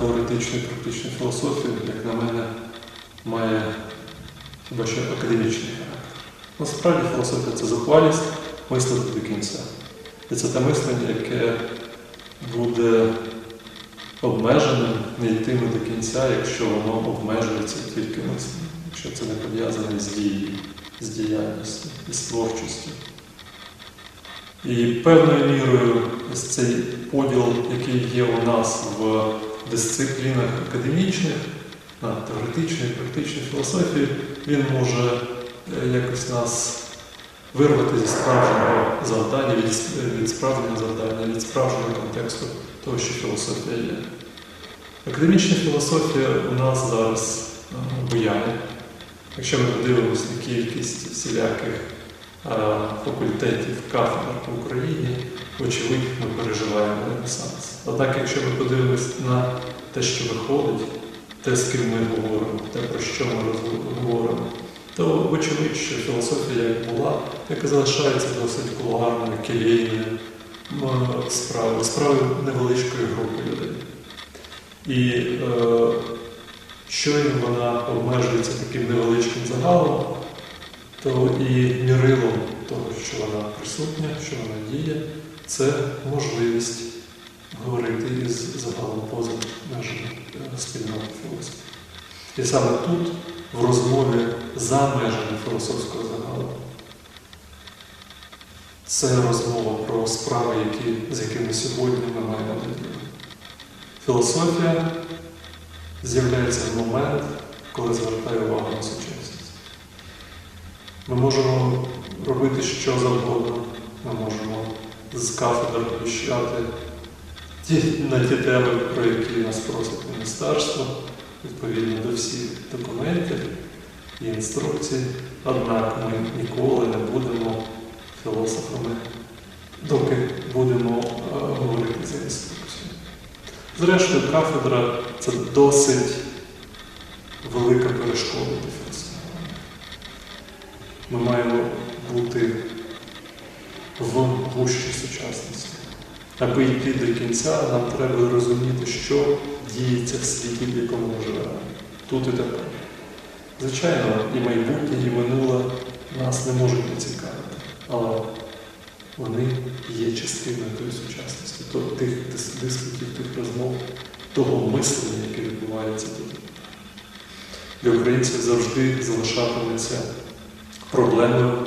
теоретичну і практичну філософію, як на мене, має хіба що академічний характер. Насправді філософія це зухвалість мислити до кінця. І це те мислення, яке буде обмеженим, не йтиме до кінця, якщо воно обмежується тільки мисленням, якщо це не пов'язане з дією, з діяльністю, з творчістю. І певною мірою ось цей поділ, який є у нас в дисциплінах академічних, на теоретичну і практичну філософію, він може е, якось нас вирвати зі справжнього завдання, від, від справжнього завдання, від справжнього контексту того, що філософія є. Академічна філософія у нас зараз е, буяє. Якщо ми подивимося на кількість всіляких е, факультетів, кафедр по Україні, очевидь, ми переживаємо ренесанс. Так, якщо ми подивимося на те, що виходить, те, з ким ми говоримо, те, про що ми говоримо, то очевидь, що філософія як була, і залишається досить кулуарною, келійною справою, справою невеличкої групи людей. І е, щойно вона обмежується таким невеличким загалом, то і мірилом того, що вона присутня, що вона діє, це можливість говорити із загалом поза межами спільноти філософії. І саме тут, в розмові за межами філософського загалу, це розмова про справи, які, з якими сьогодні ми маємо до. Філософія з'являється в момент, коли звертає увагу на сучасність. Ми можемо робити що завгодно, ми можемо з кафедр віщати ті, на ті теми, про які нас просить міністерство, відповідно до всіх документів і інструкцій. Однак ми ніколи не будемо філософами, доки будемо е, говорити за інструкцію. Зрештою, кафедра це досить велика перешкода для філософування. Ми маємо бути в гущі сучасності. Аби йти до кінця, нам треба розуміти, що діється в світі, в якому ми живемо. Тут і тепер. Звичайно, і майбутнє, і минуле нас не можуть не цікавити, але вони є частиною тої сучасності, тих дис- дискусій, тих розмов, того мислення, яке відбувається тут. Для українців завжди залишатиметься проблемою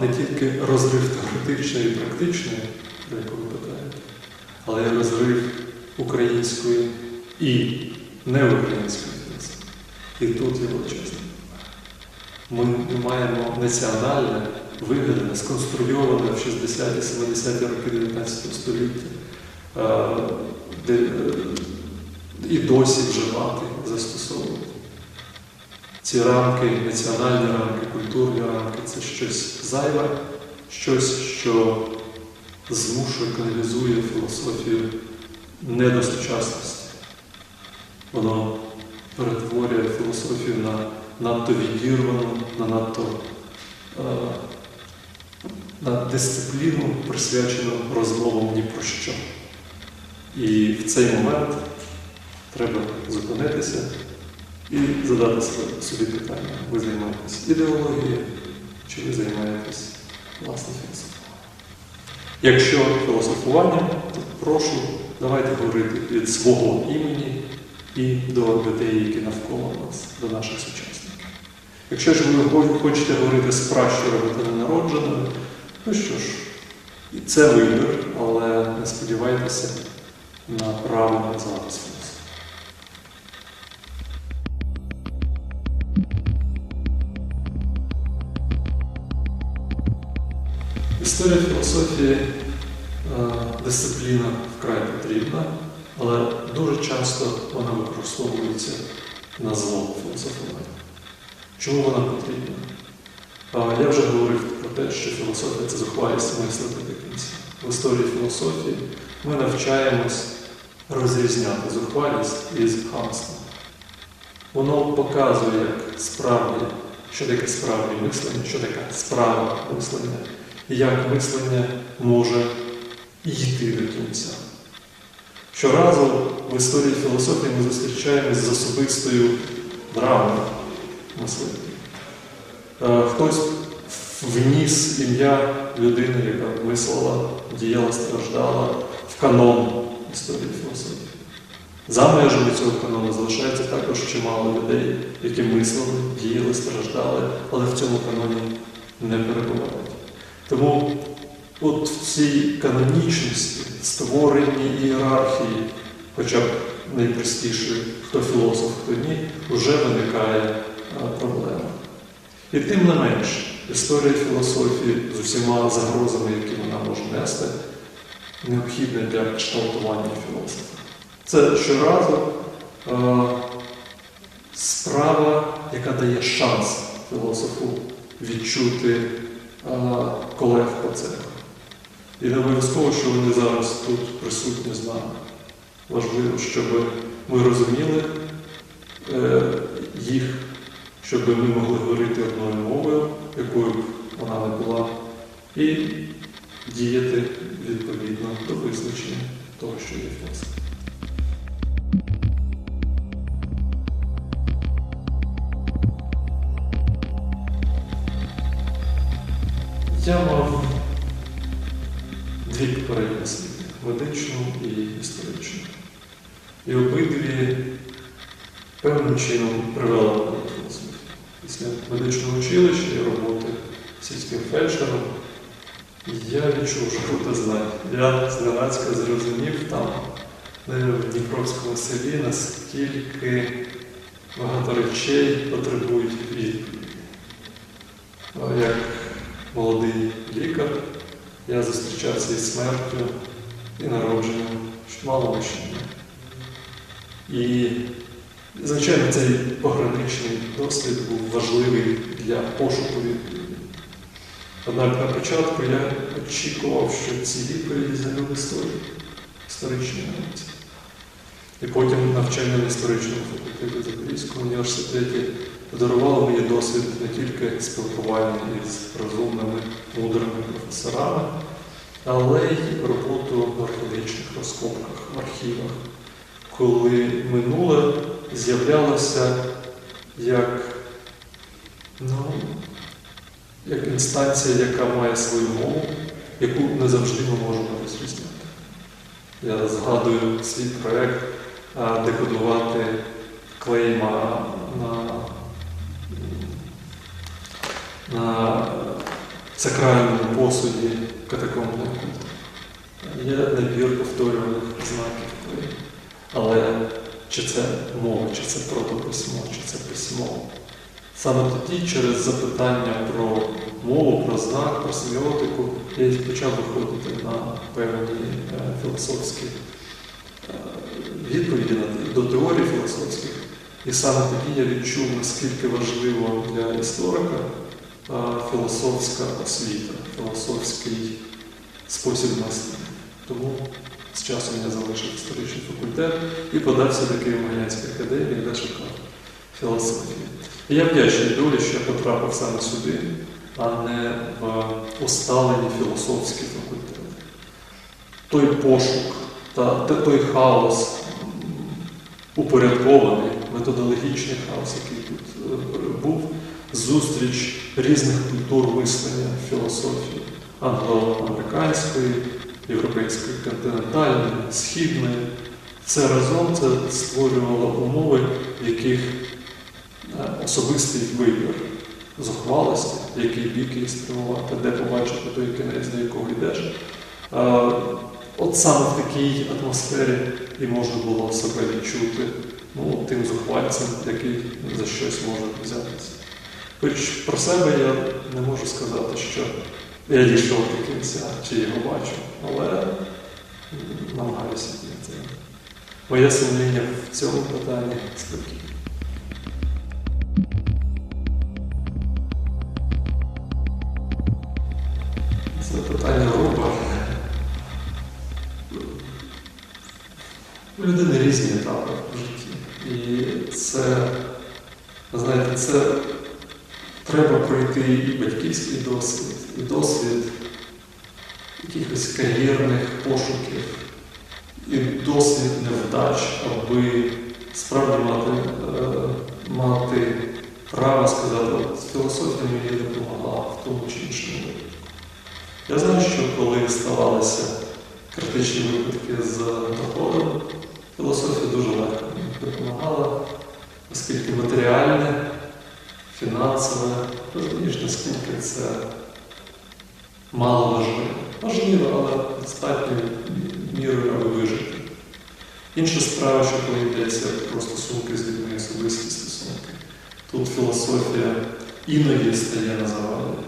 не тільки розрив теоретичної і практичної, яку ви але розрив української і неукраїнської філософії. І тут є величезний. Ми маємо національне, вигадане, сконструйоване в 60-70-ті роки 19 століття, е, де, е, і досі вживати, застосовувати. Ці рамки, національні рамки, культурні рамки це щось зайве, щось, що змушує, каналізує філософію не до. Воно перетворює філософію на надто відірвану, на надто е, на дисципліну, присвячену розмовам ні про що. І в цей момент треба зупинитися і задати собі питання, ви займаєтесь ідеологією чи ви займаєтесь власне філософуванням. Якщо філософуванням, то прошу, давайте говорити від свого імені і до людей, які навколо нас, до наших сучасників. Якщо ж ви хочете говорити з пращурами та ненародженими, ну що ж, це вибір, але не сподівайтеся на право називати. Історія філософії дисципліна вкрай потрібна, але дуже часто вона використовується на зло філософування. Чому вона потрібна? Е, Я вже говорив про те, що філософія це зухвалість мислити до кінця. В історії філософії ми навчаємось розрізняти зухвалість із хамством. Воно показує, як справді, що таке справді мислення, що таке справа мислення, і як мислення може йти до кінця. Щоразу в історії філософії ми зустрічаємось з особистою драмою мислителя. Е, Хтось вніс ім'я людини, яка мислила, діяла, страждала в канон історії філософії. За межами цього канону залишається також чимало людей, які мислили, діяли, страждали, але в цьому каноні не перебувають. Тому от в цій канонічності, створенні ієрархії, хоча б найпростішої, хто філософ, хто ні, вже виникає проблема. І тим не менш, історія філософії з усіма загрозами, які вона може нести, необхідна для кшталтування філософа. Це щоразу е, справа, яка дає шанс філософу відчути е, колег по цеху. І не обов'язково, що вони зараз тут присутні з нами. Важливо, щоб ми розуміли е, їх, щоб ми могли говорити одною мовою, якою б вона не була, і діяти відповідно до визначення того, що є філософія. Я мав дві попередні освіти медичну і історичну. І обидві певним чином привели до філософії. Після медичного училища і роботи сільським фельдшером я відчув, що круто знань. Я зненацька зрозумів там, в Дніпровському селі, наскільки багато речей потребують відповіді. Як молодий лікар, я зустрічався із смертю і народженням чимало мужчини. І, звичайно, цей пограничний досвід був важливий для пошуку відповіді. Однак на початку я очікував, що ці відповіді займуть історію, історичні науці. І потім навчання на історичному факультеті Запорізького університеті подарувало мені досвід не тільки спілкування із розумними, мудрими професорами, але й роботу в археологічних розкопках, в архівах, коли минуле з'являлося як, ну, як інстанція, яка має свою мову, яку не завжди ми можемо розрізняти. Я згадую свій проєкт декодувати клейма на, на сакральному посуді катакомбного культу. Є набір повторюваних знаків. Але чи це мова, чи це протописьмо, чи це письмо. Саме тоді, через запитання про мову, про знак, про семіотику, я почав виходити на певні е, філософські е, відповіді до теорій філософських. І саме тоді я відчув, наскільки важливо для історика філософська освіта, філософський спосіб мислення. Тому з часом я залишив історичний факультет і подався до Києво-Могилянської академії, де шукав філософії. І я вдячний долі, що я потрапив саме сюди, а не в усталені філософські факультети. Той пошук та той хаос упорядкований, методологічний хаос, який тут е, був, зустріч різних культур мислення філософії англо-американської, європейської континентальної, східної. Це разом це створювало умови, в яких е, особистий вибір зухвалості, який бік її спрямувати, де побачити той кінець, до якого йдеш. Е, От саме в такій атмосфері і можна було себе відчути ну, тим зухвальцем, який за щось може взятися. Хоч про себе я не можу сказати, що я дійшов до кінця, чи його бачу, але намагаюся діяти. Моє сумління в цьому питанні спокійне. Пройти і батьківський досвід, і досвід якихось кар'єрних пошуків, і досвід невдач, аби справді мати, е, мати право сказати, філософія мені допомогла в тому чи іншому випадку. Я знаю, що коли ставалися критичні випадки з доходом, філософія дуже легко допомагала, оскільки матеріальне, фінансове, розумієш, наскільки це мало важливо. Важливо, але достатньою мірою, аби вижити. Інша справа, що коли йдеться про стосунки з людьми, особисті стосунки. Тут філософія іноді стає на заваді.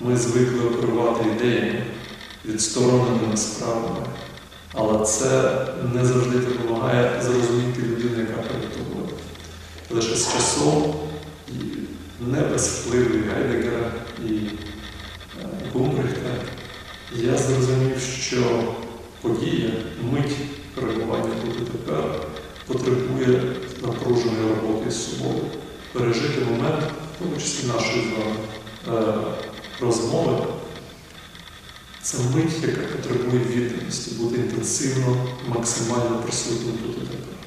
Ми звикли оперувати ідеями, відстороненими справами, але це не завжди допомагає зрозуміти людину, яка перед тобою. Лише з часом не без впливу Гайдегера і е, я зрозумів, що подія, мить перебування тут тепер потребує напруженої роботи з собою. Пережити момент, в тому числі нашої е, розмови, це мить, яка потребує відданості, бути інтенсивно, максимально присутнім тут і тепер.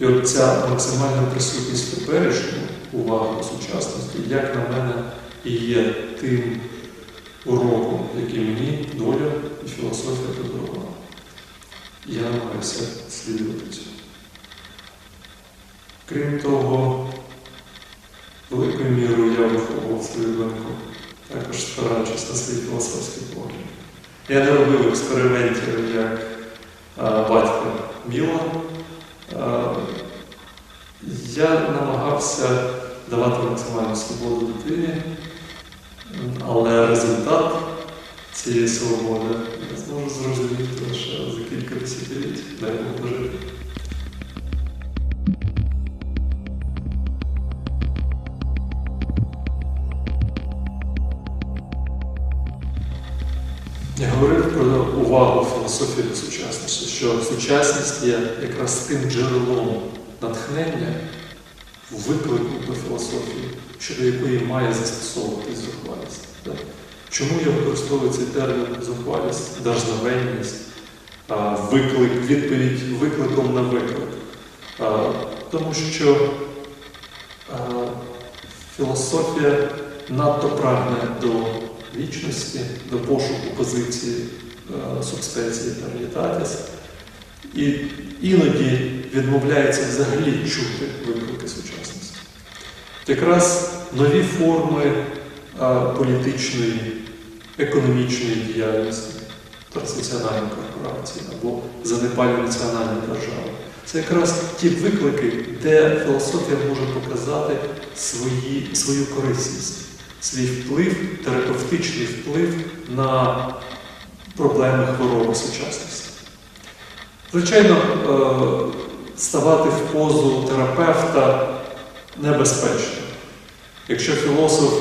І от ця максимальна присутність в теперішньому, увага до сучасності, як на мене, і є тим уроком, який мені доля і філософія подарувала. Я намагаюся слідувати. Крім того, великою мірою я виховував свою доньку, також спираючись на свій філософський погляд. Я не робив експериментів як а, батько Міла. Я намагався давати максимальну свободу дитині, але результат цієї свободи я зможу зрозуміти лише за кілька десятиліть, дай Бог дожити. Я говорив про увагу філософії сучасності, що сучасність є якраз тим джерелом натхнення виклику до філософії, щодо якої має застосовуватись зухвалість. Чому я використовую цей термін зухвалість, дажнавенність, виклик, відповідь викликом на виклик? Тому що філософія надто прагне до вічності, до пошуку позиції е, субспеції та реалітатіс, і іноді відмовляється взагалі чути виклики сучасності. Якраз нові форми е, політичної, економічної діяльності, транснаціональної корпорації або занепалювання національної держави. Це якраз ті виклики, де філософія може показати свої, свою корисність свій вплив, терапевтичний вплив на проблеми хвороби сучасності. Звичайно, е, ставати в позу терапевта небезпечно. Якщо філософ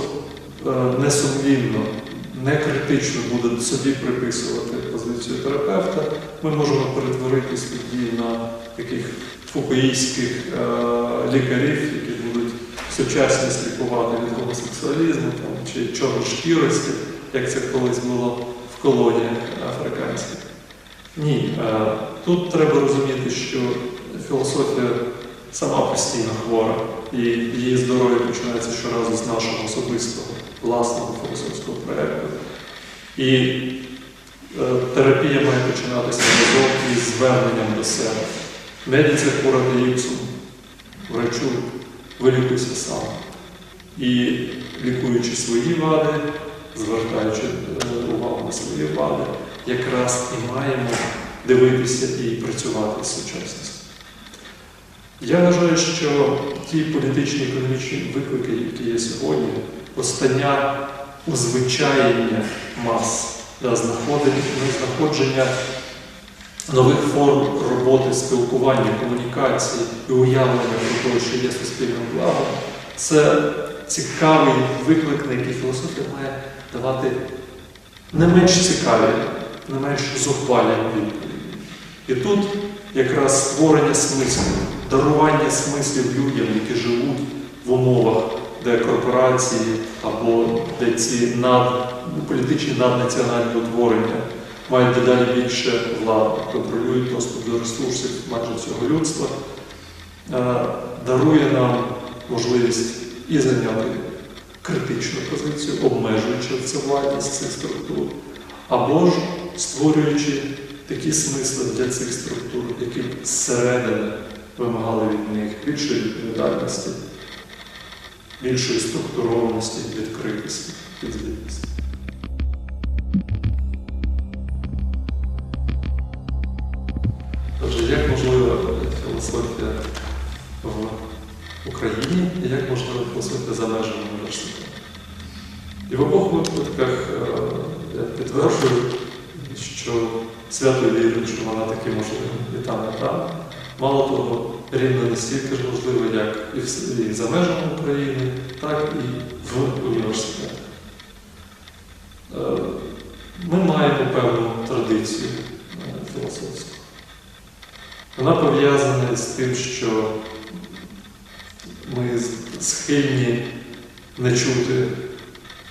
е, несумлінно, не критично буде собі приписувати позицію терапевта, ми можемо перетворитись тоді на таких фукуїстських е, лікарів, які будуть сучасність лікувати від гомосексуалізму там, чи чорношкірості, як це колись було в колоніях африканських. Ні, е, тут треба розуміти, що філософія сама постійно хвора, і її здоров'я починається щоразу з нашого особистого власного філософського проєкту. І е, терапія має починатися разом із зверненням до себе. Медиця хвора деюксом, врачу вилікуйся сам. І лікуючи свої вади, звертаючи е, увагу на свої вади, якраз і маємо дивитися і працювати з сучасністю. Я вважаю, що ті політичні і економічні виклики, які є сьогодні, постання узвичаєння мас, да, знаходження, знаходження нових форм роботи, спілкування, комунікації і уявлення про те, що є суспільним благом, це цікавий виклик, на який філософія має давати не менш цікаві, не менш зухвалі відповіді. І тут якраз створення смислів, дарування смислів людям, які живуть в умовах, де корпорації або де ці над, політичні наднаціональні утворення мають дедалі більше влади, контролюють доступ до ресурсів майже цього людства, е, дарує нам можливість і зайняти критичну позицію, обмежуючи всевладність цих структур, або ж створюючи такі смисли для цих структур, які зсередини вимагали від них більшої відповідальності, більшої структурованості, відкритості, підзвітності. Отже, як можлива філософія в Україні і як можлива філософія за межами університету? І в обох випадках е, я підтверджую, що свято вірю, що вона таки можлива і там, і там. Мало того, рівно настільки ж можливо, як і, в, і за межами України, так і в університетах. Е, Ми маємо певну традицію е, філософську. Вона пов'язана з тим, що ми схильні не чути,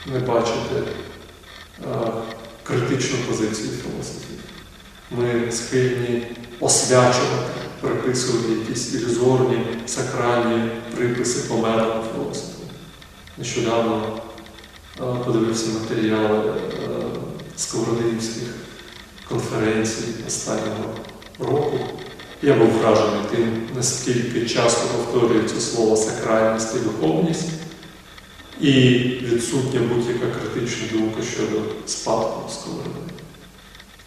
не бачити е, критичну позицію філософів. Ми схильні освячувати, приписувати якісь ілюзорні, сакральні приписи померлим філософам. Нещодавно е, подивився матеріали е, сковородинських конференцій останнього року. Я був вражений тим, наскільки часто повторюється слово сакральність і духовність, і відсутня будь-яка критична думка щодо спадку сковороди.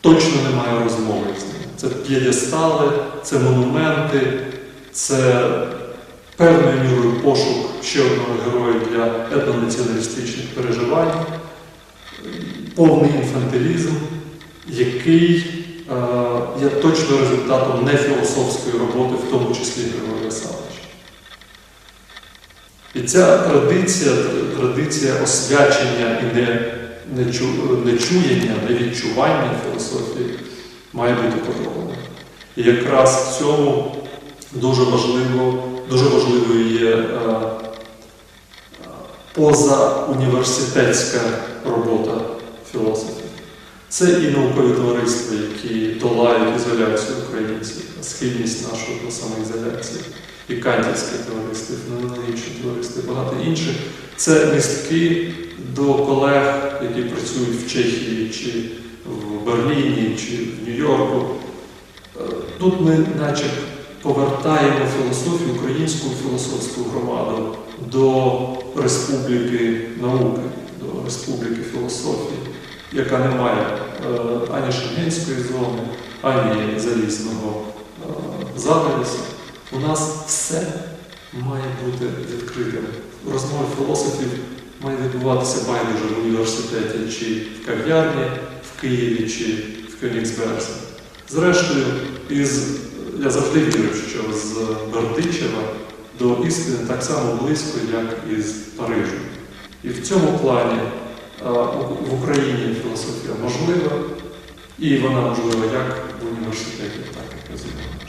Точно немає розмови з ним. Це п'єдестали, це монументи, це певною мірою пошук ще одного героя для етнонаціоналістичних переживань, повний інфантилізм, який е, є точно результатом нефілософської роботи, в тому числі Григорія Савича. І ця традиція, традиція освячення і не, нечу- нечуєння, невідчування філософії має бути подолана. І якраз в цьому дуже важливо, дуже важливою є е, позауніверситетська робота філософів. Це і наукові товариства, які долають ізоляцію українців, схильність нашу до самоізоляції, і кантівське товариство, і і багато інших. Це містки до колег, які працюють в Чехії, чи в Берліні, чи в Нью-Йорку. Е, Тут ми наче повертаємо філософію, українську філософську громаду до республіки науки, до республіки філософії, яка не має е, ані шенгенської зони, ані залізного е, занавісу. У нас все має бути відкритим. Розмови філософів має відбуватися байдуже в університеті чи в кав'ярні, в Києві чи в Кёнігсберзі. Зрештою, із, я завжди вірю, що з Бердичева до істини так само близько, як із Парижу. І в цьому плані в Україні філософія можлива, і вона можлива як в університеті, так і межами.